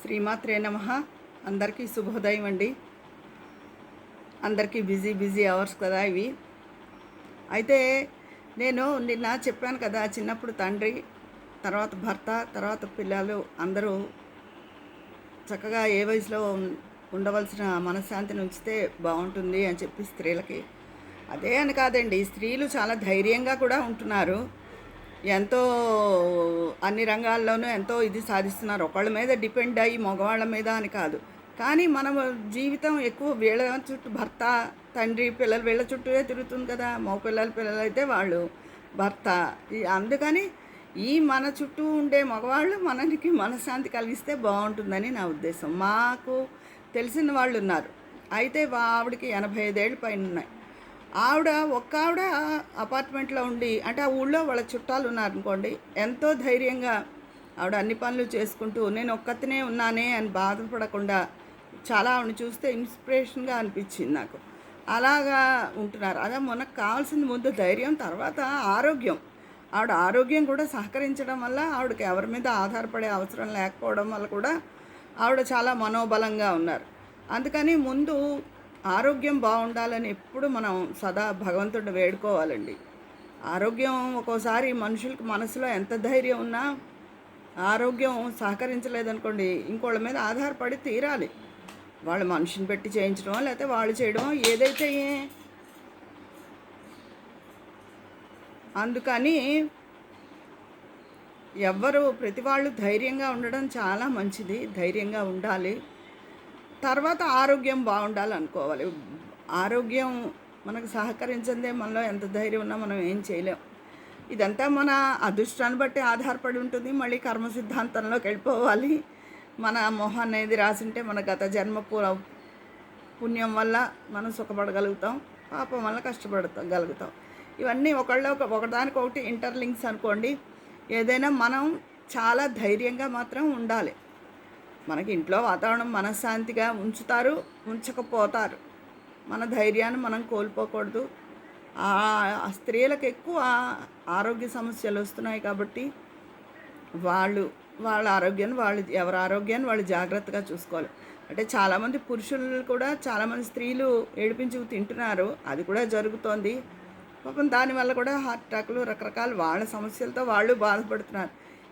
శ్రీమాత్రే నమ. అందరికీ శుభోదయం అండి. అందరికీ బిజీ బిజీ అవర్స్ కదా ఇవి. అయితే నేను నిన్న చెప్పాను కదా చిన్నప్పుడు తండ్రి తర్వాత భర్త తర్వాత పిల్లలు అందరూ చక్కగా ఏ వయసులో ఉండవలసిన మనశ్శాంతిని ఉంచితే బాగుంటుంది అని చెప్పి స్త్రీలకి. అదే అని కాదండి స్త్రీలు చాలా ధైర్యంగా కూడా ఉంటున్నారు. ఎంతో అన్ని రంగాల్లోనూ ఎంతో ఇది సాధిస్తున్నారు. ఒకళ్ళ మీద డిపెండ్ అయ్యి మగవాళ్ళ మీద అని కాదు. కానీ మన జీవితం ఎక్కువ వీళ్ళ చుట్టూ భర్త తండ్రి పిల్లలు వీళ్ళ చుట్టూనే తిరుగుతుంది కదా. మగ పిల్లల పిల్లలు అయితే వాళ్ళు భర్త. అందుకని ఈ మన చుట్టూ ఉండే మగవాళ్ళు మనకి మనశ్శాంతి కలిగిస్తే బాగుంటుందని నా ఉద్దేశం. మాకు తెలిసిన వాళ్ళు ఉన్నారు. అయితే ఆవిడకి ఎనభై ఐదేళ్ళు పైన ఉన్నాయి ఆవిడ ఒక్క ఆవిడ అపార్ట్మెంట్లో ఉండి అంటే ఆ ఊళ్ళో వాళ్ళ చుట్టాలు ఉన్నారనుకోండి ఎంతో ధైర్యంగా ఆవిడ అన్ని పనులు చేసుకుంటూ నేను ఒక్కతనే ఉన్నానే అని బాధపడకుండా చాలా ఆవిడని చూస్తే ఇన్స్పిరేషన్గా అనిపించింది నాకు. అలాగా ఉంటున్నారు. అదే మనకు కావాల్సింది ముందు ధైర్యం తర్వాత ఆరోగ్యం. ఆవిడ ఆరోగ్యం కూడా సహకరించడం వల్ల ఆవిడకి ఎవరి మీద ఆధారపడే అవసరం లేకపోవడం వల్ల కూడా ఆవిడ చాలా మనోబలంగా ఉన్నారు. అందుకని ముందు ఆరోగ్యం బాగుండాలని ఎప్పుడు మనం సదా భగవంతుడిని వేడుకోవాలండి. ఆరోగ్యం ఒక్కోసారి మనుషులకి మనసులో ఎంత ధైర్యం ఉన్నా ఆరోగ్యం సహకరించలేదనుకోండి ఇంకోళ్ళ మీద ఆధారపడి తీరాలి. వాళ్ళు మనిషిని పెట్టి చేయించడం లేకపోతే వాళ్ళు చేయడం ఏదైతే అందుకని ఎవ్వరు ప్రతి వాళ్ళు ధైర్యంగా ఉండడం చాలా మంచిది. ధైర్యంగా ఉండాలి. తర్వాత ఆరోగ్యం బాగుండాలి అనుకోవాలి ఆరోగ్యం మనకు సహకరించదే మనలో ఎంత ధైర్యం ఉన్నా మనం ఏం చేయలేం. ఇదంతా మన అదృష్టాన్ని బట్టి ఆధారపడి ఉంటుంది. మళ్ళీ కర్మ సిద్ధాంతంలోకి వెళ్ళిపోవాలి. మన మొహం అనేది రాసింటే మన గత జన్మ పుణ్యం వల్ల మనం సుఖపడగలుగుతాం. పాపం వల్ల కష్టపడతాం గలుగుతాం ఇవన్నీ ఒకళ్ళు ఒక ఒకదానికొకటి ఇంటర్లింక్స్ అనుకోండి. ఏదైనా మనం చాలా ధైర్యంగా మాత్రం ఉండాలి. మనకి ఇంట్లో వాతావరణం మనశ్శాంతిగా ఉంచుతారు ఉంచకపోతారు. మన ధైర్యాన్ని మనం కోల్పోకూడదు. ఆ స్త్రీలకు ఎక్కువ ఆరోగ్య సమస్యలు వస్తున్నాయి కాబట్టి వాళ్ళు వాళ్ళ ఆరోగ్యాన్ని వాళ్ళు ఎవరి ఆరోగ్యాన్ని వాళ్ళు జాగ్రత్తగా చూసుకోవాలి. అంటే చాలామంది పురుషులు కూడా చాలామంది స్త్రీలు ఏడిపించి తింటున్నారు. అది కూడా జరుగుతోంది. పాపం దానివల్ల కూడా హార్ట్ అటాక్లు రకరకాల వాళ్ళ సమస్యలతో వాళ్ళు బాధపడుతున్నారు.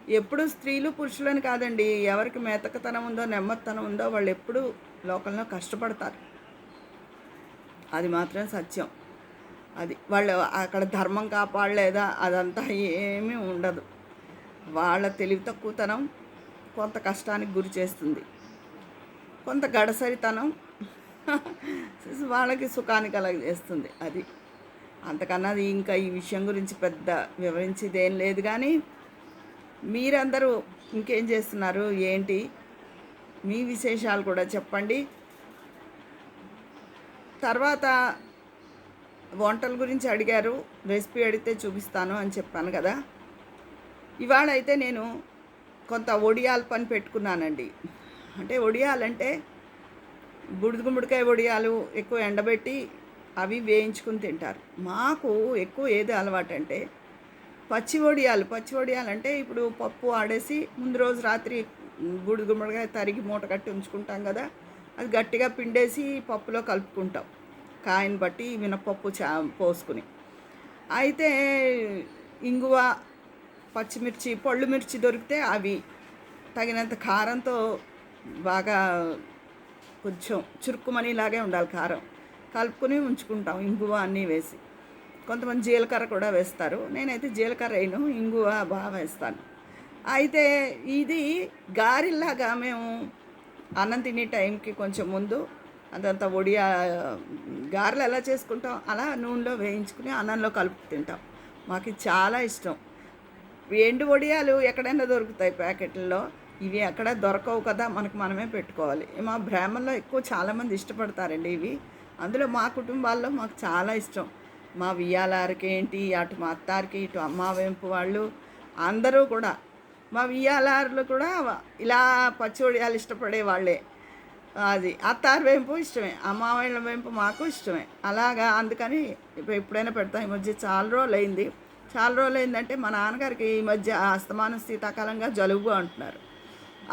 ఎప్పుడు స్త్రీలు పురుషులని కాదండి. ఎవరికి మేతకతనం ఉందో నెమ్మదితనం ఉందో వాళ్ళు ఎప్పుడు లోకంలో కష్టపడతారు. అది మాత్రం సత్యం. అది వాళ్ళు అక్కడ ధర్మం కాపాడలేదా? అదంతా ఏమీ ఉండదు. వాళ్ళ తెలివి తక్కువతనం కొంత కష్టానికి గురి చేస్తుంది. కొంత గడసరితనం వాళ్ళకి సుఖాన్ని కలగజేస్తుంది అది అంతకన్నా అది ఇంకా ఈ విషయం గురించి పెద్ద వివరించేది ఏం లేదు కానీ మీరందరూ ఇంకేం చేస్తున్నారు? ఏంటి? మీ విశేషాలు కూడా చెప్పండి. తర్వాత వంటల గురించి అడిగారు. రెసిపీ అడిగితే చూపిస్తాను అని చెప్పాను కదా. ఇవాళ అయితే నేను కొంత ఒడియాల పని పెట్టుకున్నానండి. అంటే ఒడియాలంటే బుడిద గుమ్మడికాయ వడియాలు ఎక్కువ ఎండబెట్టి అవి వేయించుకుని తింటారు. మాకు ఎక్కువ ఏది అలవాటు అంటే పచ్చి వడియాలు పచ్చి వడియాలు అంటే ఇప్పుడు పప్పు ఆడేసి ముందు రోజు రాత్రి బుడిద గుమ్మడికాయ తరిగి మూట కట్టి ఉంచుకుంటాం కదా అది గట్టిగా పిండేసి పప్పులో కలుపుకుంటాం. కాయని బట్టి మినపప్పు చా పోసుకుని. అయితే ఇంగువ పచ్చిమిర్చి పళ్ళు మిర్చి దొరికితే అవి తగినంత కారంతో బాగా కొంచెం చురుక్కుమనిలాగే ఉండాలి కారం. కలుపుకొని ఉంచుకుంటాం ఇంగువ అన్నీ వేసి. కొంతమంది జీలకర్ర కూడా వేస్తారు. నేనైతే జీలకర్ర వేయను ఇంగువ బాగా వేస్తాను. అయితే ఇది గారెల్లాగా మేము అన్నం తినే టైంకి కొంచెం ముందు అదంతా ఒడియా గారెలు ఎలా చేసుకుంటాం అలా నూనెలో వేయించుకుని అన్నంలో కలుపు తింటాం. మాకు చాలా ఇష్టం. ఎండు వడియాలు ఎక్కడైనా దొరుకుతాయి ప్యాకెట్లలో. ఇవి ఎక్కడ దొరకవు కదా మనకు మనమే పెట్టుకోవాలి. మా బ్రాహ్మణలో ఎక్కువ చాలామంది ఇష్టపడతారండి ఇవి. అందులో మా కుటుంబాల్లో మాకు చాలా ఇష్టం. మా వియ్యాలారికి ఏంటి అటు మా అత్తారికి ఇటు అమ్మ వెంపు వాళ్ళు అందరూ కూడా మా వియ్యాలారులు కూడా ఇలా పచ్చివడియాలు ఇష్టపడే వాళ్ళే. అది అత్తారు వెంపు ఇష్టమే అమ్మాయిల వెంపు మాకు ఇష్టమే. అలాగా అందుకని ఇప్పుడు ఎప్పుడైనా పెడతాం. ఈ మధ్య చాలా రోజులు అయింది చాలా రోజులు అయిందంటే మా నాన్నగారికి ఈ మధ్య అస్తమానం శీతాకాలంగా జలుబు అంటున్నారు.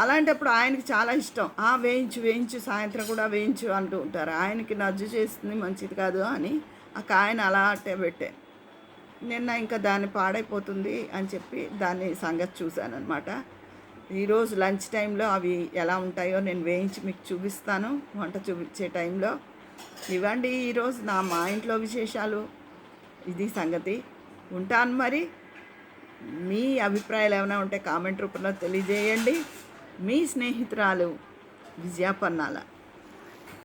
అలాంటప్పుడు ఆయనకి చాలా ఇష్టం. ఆ వేయించు వేయించు సాయంత్రం కూడా వేయించు అంటూ ఉంటారు. ఆయనకి నజ్జు చేస్తుంది మంచిది కాదు అని ఆ కాయను అలా అట్టే పెట్టే. నిన్న ఇంకా దాన్ని పాడైపోతుంది అని చెప్పి దాన్ని సంగతి చూశాను అనమాట ఈరోజు లంచ్ టైంలో అవి ఎలా ఉంటాయో నేను వేయించి మీకు చూపిస్తాను. వంట చూపించే టైంలో. ఇవ్వండి ఈరోజు నా మా ఇంట్లో విశేషాలు. ఇది సంగతి. ఉంటాను మరి. మీ అభిప్రాయాలు ఏమైనా ఉంటే కామెంట్ రూపంలో తెలియజేయండి. మీ స్నేహితురాలు విజయాపన్నాల